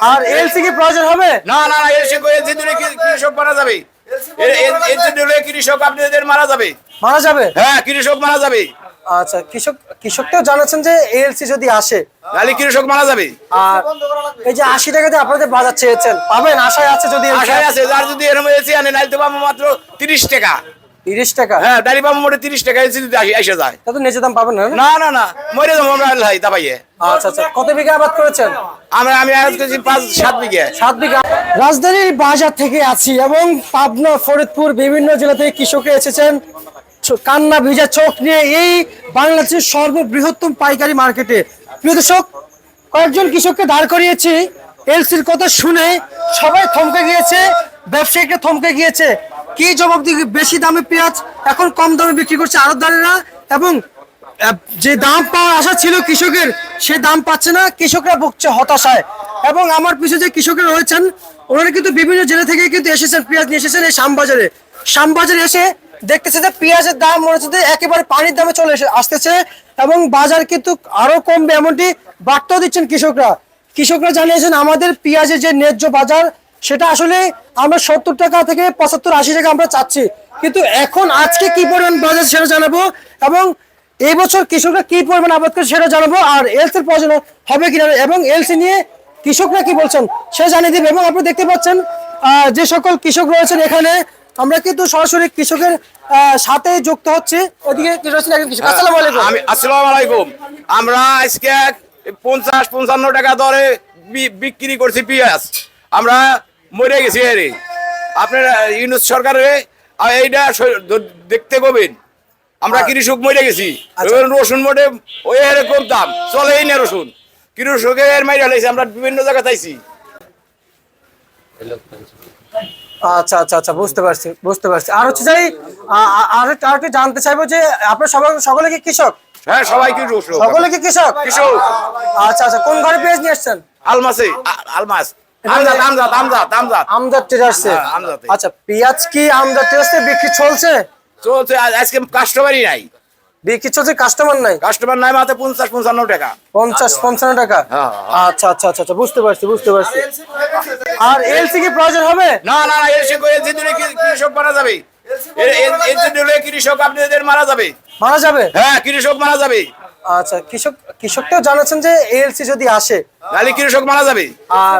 আর LC কি প্রয়োজন হবে? না না না এলসি করে এলসি দিলে কি- কৃষক মারা যাবে। এলসি দিলে কৃষক আপনাদের মারা যাবে। মারা যাবে? হ্যাঁ কৃষক মারা যাবে। আচ্ছা কৃষক কৃষককেও জানাচ্ছেন যে এলসি যদি আসে। নাহলে কৃষক মারা যাবে। আর এই যে আশি টাকাতে আপনাদের বাজার চেয়েছেন পাবেন? আশায় আছে যদি আশায় আছে। যদি এরকম এলসি আনে নাহলে তো পাবো মাত্র তিরিশ টাকা। তিরিশ টাকা? হ্যাঁ পাবো মোটে তিরিশ টাকা এলসি দিতে এসে যায়। তা তো নিচে দাম পাবেন না না? না না মরে যাব আমরা আল্লাহ দাবাইয়ে আচ্ছা আচ্ছা। কত বিঘা আবাদ করেছেন? আমরা আমি করেছি বিঘে। সাত বিঘা। রাজধানীর বাজার থেকে আছি এবং পাবনা ফরিদপুর বিভিন্ন জেলা থেকে কৃষকে এসেছেন। কান্না ভিজা চোখ নিয়ে এই বাংলাদেশের সর্ববৃহত্তম পাইকারি মার্কেটে। প্রিয় দর্শক কয়েকজন কৃষককে দাঁড় করিয়েছি। এলসির কথা শুনে সবাই থমকে গিয়েছে। ব্যবসায়িকরা থমকে গিয়েছে। কি জবাব দিয়ে বেশি দামে পেঁয়াজ, এখন কম দামে বিক্রি করছে আড়তদারেরা এবং যে দাম পাওয়ার আশা ছিল কৃষকের, সে দাম পাচ্ছে না, কৃষকরা ভুগছে হতাশায়। এবং আমার পিছনে যে কৃষকরা রয়েছেন, ওনারা কিন্তু বিভিন্ন জেলা থেকে কিন্তু এসেছেন, পেঁয়াজ নিয়ে এসেছেন এই শ্যামবাজারে। শ্যামবাজারে এসে দেখতেছে যে পেঁয়াজের দাম মনে হচ্ছে একেবারে পানির দামে চলে এসে আসতেছে এবং বাজার কিন্তু আরও কমবে এমনটি বার্তাও দিচ্ছেন কৃষকরা। কৃষকরা জানিয়েছেন, আমাদের পেঁয়াজের যে ন্যায্য বাজার সেটা আসলে আমরা সত্তর টাকা থেকে পঁচাত্তর আশি টাকা আমরা চাচ্ছি। কিন্তু এখন আজকে কি পরিমাণ বাজার সেটা জানাব এবং এই বছর কৃষকরা কি পরিমাণ আবাদ করে সেটা জানাব আর এলসির প্রয়োজন হবে কিনা এবং এলসি নিয়ে কৃষকরা কি বলছেন সেটা জানিয়ে দিবে এবং আপনি দেখতে পাচ্ছেন যে সকল কৃষক রয়েছেন এখানে আমরা কিন্তু সরাসরি কৃষকের সাথে যুক্ত হচ্ছে। ওদিকে রয়েছেন আসসালামু আলাইকুম। আমি আসসালামু আলাইকুম। আমরা আজকে পঞ্চাশ পঞ্চান্ন টাকা দরে বিক্রি করছি পেঁয়াজ। আমরা মরে গেছি এরে। আপনার ইউনুস সরকারে এইটা দেখতে কবেন আমরা কৃষক মরে গেছি। আচ্ছা। রসুন মোটে ওই এরকম দাম। চলেই না রসুন। কৃষকের মাইরা লাইছে আমরা বিভিন্ন জায়গায় চাইছি আচ্ছা আচ্ছা আচ্ছা বুঝতে পারছি বুঝতে পারছি। আর হচ্ছে যাই আর একটু- জানতে চাইব যে আপনার সবাই সকলে কি কৃষক? হ্যাঁ সবাই কৃষক সকলে কি কৃষক? কৃষক। আচ্ছা আচ্ছা কোন ঘরে পেঁয়াজ নিয়ে এসছেন আলমাসে আলমাস। আমজাদ আমজাদ আমজাদ আমজাদ। আমদার ট্রেডার্সে হ্যাঁ, আচ্ছা পেঁয়াজ কি আমদার ট্রেডার্সে বিক্রি চলছে? চলছে আজকে কাস্টমারই নাই। বিক্রি চলছে কাস্টমার নাই? কাস্টমার নাই মাত্র পঞ্চাশ পঞ্চান্ন টাকা। পঞ্চাশ পঞ্চান্ন টাকা? হ্যাঁ, আচ্ছা আচ্ছা আচ্ছা আচ্ছা বুঝতে পারছি বুঝতে পারছি। আর এলসি কি প্রয়োজন হবে? না না না এলসি করে এলসি দিলে কৃষক মারা যাবে? এলসি দিলে কৃষক আপনাদের মারা যাবে। মারা যাবে? হ্যাঁ কৃষক মারা যাবে। আচ্ছা কৃষক কৃষককেও জানাচ্ছেন যে এলসি যদি আসে নাহলে কৃষক মারা যাবে। আর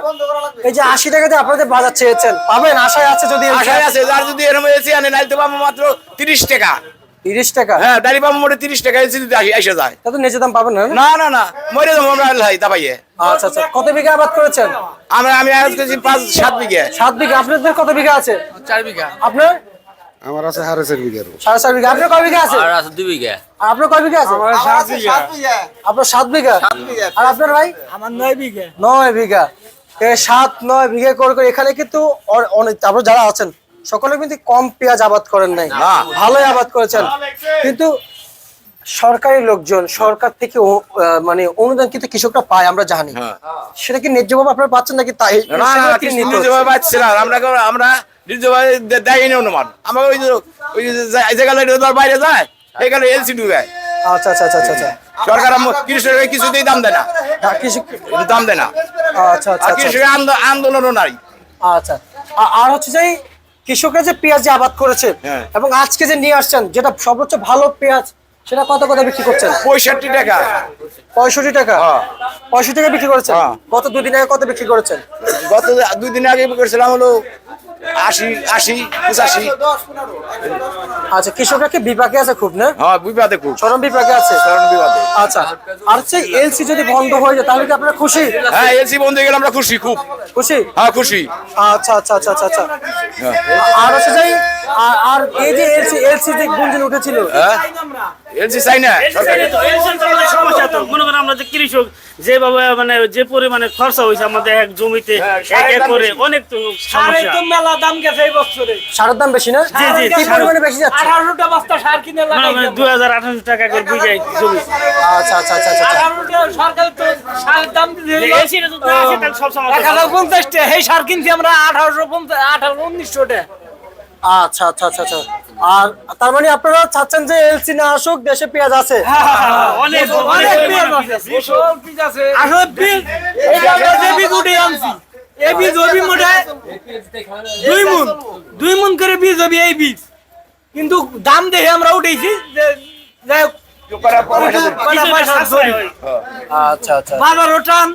এই যে আশি টাকাতে আপনাদের বাজার চেয়েছেন পাবেন? আশায় আছে যদি আশায় আছে যার যদি এরকম এলসি আনে তো পাবো মাত্র তিরিশ টাকা। তিরিশ টাকা? হ্যাঁ ডালি পাবো মোটে তিরিশ টাকা এলসি আসি- এসে যায়। তা তো নিচে দাম পাবেন না না? না না মরে যাব আমরা আল্লাহ দাবাইয়ে আচ্ছা আচ্ছা কত বিঘা আবাদ করেছেন? আমরা আমি আয়াত করেছি পাঁচ সাত বিঘে। সাত বিঘা আপনাদের কত বিঘা আছে? চার বিঘা। আপনার? আমার আছে হারে চার বিঘার সাড়ে চার বিঘা। আপনার কয় বিঘা আছে? আর আছে দুই বিঘা। আর আপনার কয় বিঘা আছে? আপনার সাত বিঘা? আর আপনার ভাই? আমার নয় বিঘে। নয় বিঘা। সাত নয় বিঘা করে করে এখানে কিন্তু অ- অনেক তারপর যারা আছেন সকলে কিন্তু কম পেঁয়াজ আবাদ করেন নাই। ভালোই আবাদ করেছেন। কিন্তু সরকারি লোকজন সরকার থেকে মানে অনুদান কিন্তু কৃষকরা পায় আমরা জানি। হ্যাঁ। সেটা কি ন্যায্যভাবে আপনারা পাচ্ছেন নাকি তাই না আমরা নিজভাবে দেয়নি অনুমান। আমাকে ওই ওই যে গেলে বাইরে যায়। এই গেলে এলসি ঢুকে আচ্ছা আচ্ছা আচ্ছা আচ্ছা। সরকার কৃষকের কিছুতেই দাম দেয় না। আর কৃষক দাম দেয় না। আচ্ছা আচ্ছা আচ্ছা। কৃষকের আন্দোলনও নাই। আচ্ছা। আর হচ্ছে যে কৃষকরা যে পেঁয়াজ যে আবাদ করেছে হ্যাঁ। এবং আজকে যে নিয়ে আসছেন যেটা সর্বোচ্চ ভালো পেঁয়াজ সেটা কত কত বিক্রি করছেন? পঁয়ষট্টি টাকা। পঁয়ষট্টি টাকা? হ্যাঁ। পঁয়ষট্টি টাকা বিক্রি করেছেন? হ্যাঁ। গত দুদিন আগে কত বিক্রি করেছেন? গত দুই দিন আগে করেছিলাম হলো আশি আশি পঁচাশি। আচ্ছা কৃষকরা কি বিপাকে আছে খুব না? হ্যাঁ খুব। চরম বিপাকে আছে? চরম আচ্ছা আর হচ্ছে এলসি যদি বন্ধ হয়ে যায় তাহলে কি আপনারা খুশি? হ্যাঁ এলসি বন্ধ হয়ে গেলে আমরা খুশি খুব। খুশি? হ্যাঁ খুশি। আচ্ছা আচ্ছা আচ্ছা আচ্ছা আচ্ছা। আর হচ্ছে আর- এই যে এলসি এলসি যে গুঞ্জন উঠেছিল হ্যাঁ। এলসি চাই না। মনে করেন আমরা যে কৃষক যেভাবে মানে যে পরিমাণে খরচা হয়েছে আমাদের এক জমিতে হ্যাঁ, এক একরে বেশি। অনেক তো মেলা দাম গেছে এই বছরে। সারের দাম বেশি না? জি, জি, কি পরিমাণে বেশি যাচ্ছে? আঠারোটা বস্তা সার কিনে মানে লাগাই করে জমি। আচ্ছা আচ্ছা আচ্ছা আচ্ছা আচ্ছা। সরকার তো সারের দাম তো সব এই সার কিনছি আমরা টাকা আচ্ছা আচ্ছা আচ্ছা আচ্ছা। আর তার মানে আপনারা চাচ্ছেন যে এলসি না আসুক দেশে পেঁয়াজ আছে? অনেক অনেক পেঁয়াজ আছে। আসলে বীজ- এই আমরা যে বীজ উঠে আনছি এই বীজ হবি মোটে দুই মুন দুই মুন করে বীজ হবি এই বীজ। কিন্তু দাম দেখে আমরা উঠেছি যাই হোক, আচ্ছা আচ্ছা। বাজার ওঠান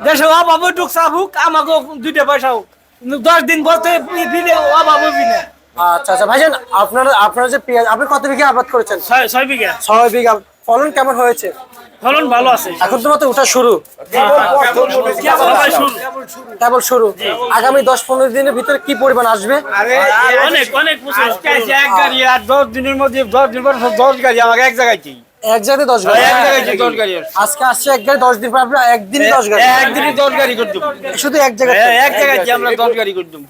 দেশে অভাব টুক চাবুক আমাকে দুইটা পয়সা হোক। দশ দিন বলতে দিলে অভাব হবি না আচ্ছা আচ্ছা। ভাইজান আপনারা আপনারা যে পেঁয়াজ আপনি কত বিঘা আবাদ করেছেন? ছয় বিঘা। ছয় বিঘা। ফলন কেমন হয়েছে? ফলন ভালো আছে। এখন তো মাত্র ওঠা শুরু। কেবল শুরু। আগামী দশ পনেরো দিনের ভিতরে কি পরিমাণ আসবে? অনেক অনেক এক গাড়ি আর দশ দিনের মধ্যে দশ দিন পর দশ গাড়ি আমাকে এক জায়গায় চাই এক জায়গায় দশ গাড়ি। এক জায়গায় দশ গাড়ি আজকে আসছে এক গাড়ি দশ দিন পর আপনার একদিনই দশ গাড়ি। একদিনই দশ গাড়ি করে দেবো। শুধু এক জায়গায় এক জায়গায় আমরা দশ গাড়ি করে দেবো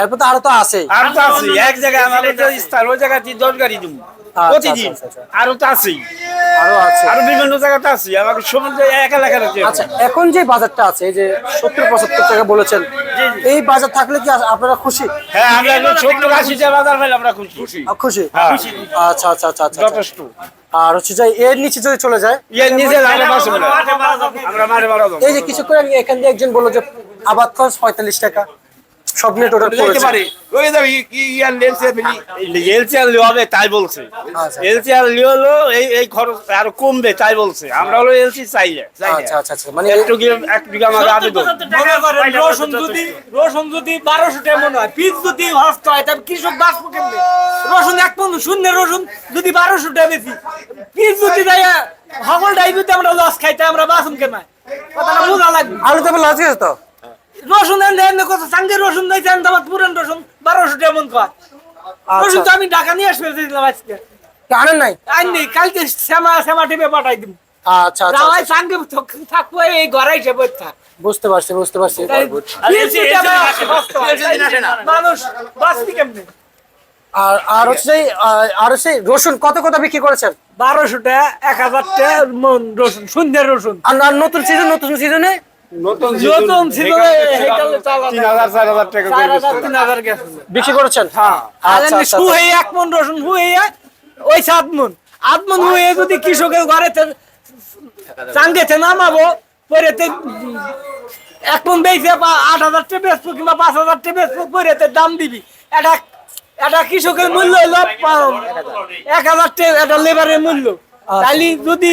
এরপর তো আরও তো আছে আর তো আছে এক জায়গায় আমাদের যে স্থান ওই জায়গাতে দশ গাড়ি দেবো। প্রতিদিন। আচ্ছা, আচ্ছা। আরও তো আছেই। আরও আছে। আরও বিভিন্ন জায়গাতে আছি। আমাকে সমুদ্রে এক আছে আচ্ছা এখন যে বাজারটা আছে এই যে সত্তর পঁচাত্তর টাকা বলেছেন এই বাজার থাকলে কি আপনারা খুশি? হ্যাঁ আমরা সত্তর আশি টাকা বাজার পেলে আমরা খুশি। খুশি। হ্যাঁ। আচ্ছা আচ্ছা আচ্ছা আচ্ছা। যথেষ্ট। আর হচ্ছে যে এর নিচে যদি চলে যায় ইয়ে আমরা মারা এই যে কিছু করে এখান দিয়ে একজন বলল যে আবাদ খরচ পঁয়তাল্লিশ টাকা। সব নিয়ে টোটাল পারে। ওই যাবি কি ইয়ার ফেলি এলসিআর হবে তাই বলছে। আচ্ছা। এলসিআর হলো এই এই খরচ আরও কমবে তাই বলছে। আমরা হলো এলসি চাইলে আচ্ছা আচ্ছা আচ্ছা। মানে একটু গিয়ে এক বিঘা আমাদের আবেদন মনে করেন রসুন যদি রসুন যদি বারোশো টাকা মনে হয় পিস যদি হস্ত হয় তাহলে কৃষক বাঁচবো কেমনে? রসুন এক পনেরো শূন্য রসুন যদি বারোশো টাকা বেশি পিস যদি দেয় সকলটাই যদি আমরা লস খাইতে আমরা বাসন কেন কথাটা বোঝা লাগবে। আলু তো লস গেছে তো? রসুন এনে এনে কত সাঙ্গে রসুন আমার পুরান রসুন বারোশো টাকা মন কয়। রসুন তো আচ্ছা আমি ঢাকা নিয়ে আসবে দিলাম আজকে। আনেন নাই? কালকে শ্যামা শ্যামা টিপে পাঠাই দিব আচ্ছা আচ্ছা যাওয়াই সাঙ্গে থাকব এই থাক বুঝতে পারছি বুঝতে পারছি। মানুষ কেমনে? আর আর হচ্ছে আর হচ্ছে রসুন কত কত বিক্রি করেছেন? বারোশো টাকা এক হাজার টাকা মন রসুন সন্ধ্যের রসুন। আর আর নতুন সিজন নতুন সিজনে নতুন ছিল তিন হাজার চার হাজার টাকা তিন হাজার গেছে। বিক্রি করেছেন? হ্যাঁ। আচ্ছা আচ্ছা শুয়ে এক মন রসুন শুয়ে ওই সাত মন আট মন হয়ে যদি কৃষকের ঘরে চাঙ্গেতে নামাবো পরে তে এক মন বেচে পা- আট হাজার টাকা বেচবো কিংবা পাঁচ হাজার টাকা বেচবো পরে তে দাম দিবি। এটা এটা কৃষকের মূল্য হলো এক হাজার টাকা এটা লেবারের মূল্য। তাইলে যদি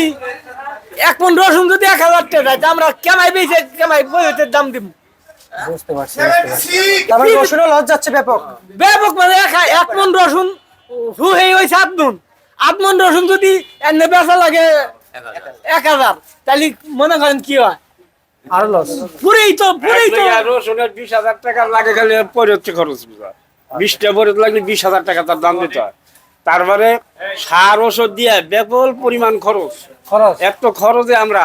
এক মন রসুন যদি এক হাজার টাকা তা আমরা কেমাই বেঁচে কেমাই বইতে দাম দিব বুঝতে পারছি বুঝতে পারছি। তার মানে রসুনও লস যাচ্ছে ব্যাপক। ব্যাপক মানে এক এক মন রসুন হুহে ওই সাত মন আট মন রসুন যদি এনে বেচা লাগে এক হাজার তাহলে মনে করেন কি হয়? আর লস পুরেই তো পুরেই তো। রসুনের বিশ হাজার টাকা লাগে খালি পরে হচ্ছে খরচ বিশটা পরে লাগলে বিশ হাজার টাকা তার দাম দিতে হয়। তারপরে সার ওষুধ দিয়ে ব্যাপক পরিমাণ খরচ। খরচ এত খরচে আমরা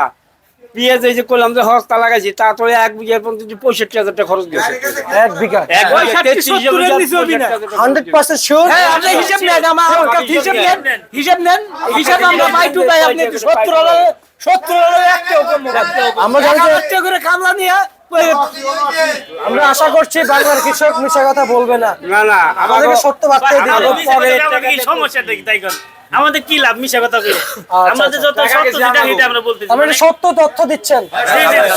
পেঁয়াজ এই যে করলাম যে হস্তা লাগাইছি তা এক বিঘার পর্যন্ত পঁয়ষট্টি হাজার টাকা খরচ গেছে এক বিঘা এক ওই বিঘা ষাটটি, 33 সত্তরের বিঘা নিচে হবি না। 65 হাজার টাকা হান্ড্রেড পার্সেন্ট শিওর হ্যাঁ আপনি হিসাব নেন আমার আমার হিসাব নেন হিসাব নেন হিসাব আমরা পাই টু পাই আপনি সত্তর সত্তর হাজার একটাও কম আমরা জানি করে কামলা নিয়ে আমরা আশা করছি বাংলার কৃষক মিশা কথা বলবে না না না আমাদের সত্য বার্তা দিবে আমাদের মিশা কথা আমাদের কি সমস্যাটা কি তাই কর আমাদের কি লাভ? মিশা কথা কই আমাদের যত সত্য যেটা। সেটা আমরা বলতেছি। আমরা মানে সত্য তথ্য দিচ্ছেন।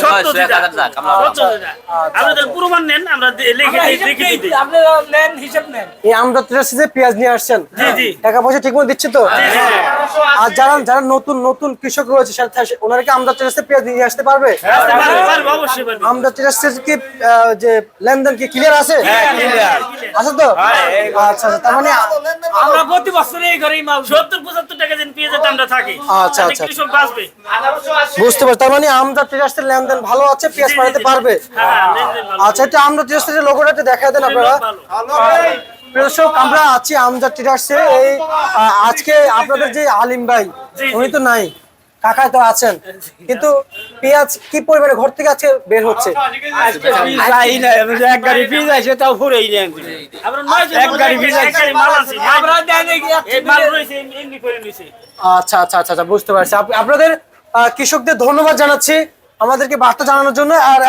সত্য যেটা সত্য যেটা। আপনি তাহলে প্রমাণ নেন আমরা লিখে দিই লিখে দিই। আপনি নেন হিসাব নেন। এই আমরা তো যে পেঁয়াজ নিয়ে আসছেন জি, জি। টাকা পয়সা ঠিক মতো দিচ্ছে তো? আর যারা যারা নতুন নতুন কৃষক রয়েছে সাথে ওনারা কি আমরা ট্রেসে পেঁয়াজ নিয়ে আসতে পারবে? পারবে, পারবে, অবশ্যই পারবে। আমরা ট্রেসের কি যে লেনদেন কি ক্লিয়ার আছে? আছে তো? আচ্ছা আচ্ছা তার মানে আমরা প্রতি বছর এই ঘরেই মাল সত্তর পঁচাত্তর টাকা যেন পেঁয়াজের দামটা থাকে। আচ্ছা, আচ্ছা। কৃষক বাঁচবে। বুঝতে পারছি। তার মানে লেনদেন ভালো আছে পেঁয়াজ পাঠাতে পারবে? হ্যাঁ লেনদেন ভালো। আচ্ছা এটা লোগোটা দেন আপনারা। দর্শক আমরা আছি আমজাদ ট্রেডার্সে এই আজকে আপনাদের যে আলিম ভাই। উনি তো নাই। কাকা তো আছেন। কিন্তু পেঁয়াজ কি পরিমাণে ঘর থেকে আজকে বের হচ্ছে? এক গাড়ি আছে তাও ফুরেই এক গাড়ি আচ্ছা আচ্ছা আচ্ছা আচ্ছা বুঝতে পারছি। আপনাদের আহ, কৃষকদের ধন্যবাদ জানাচ্ছি আমাদেরকে বার্তা জানানোর জন্য। আর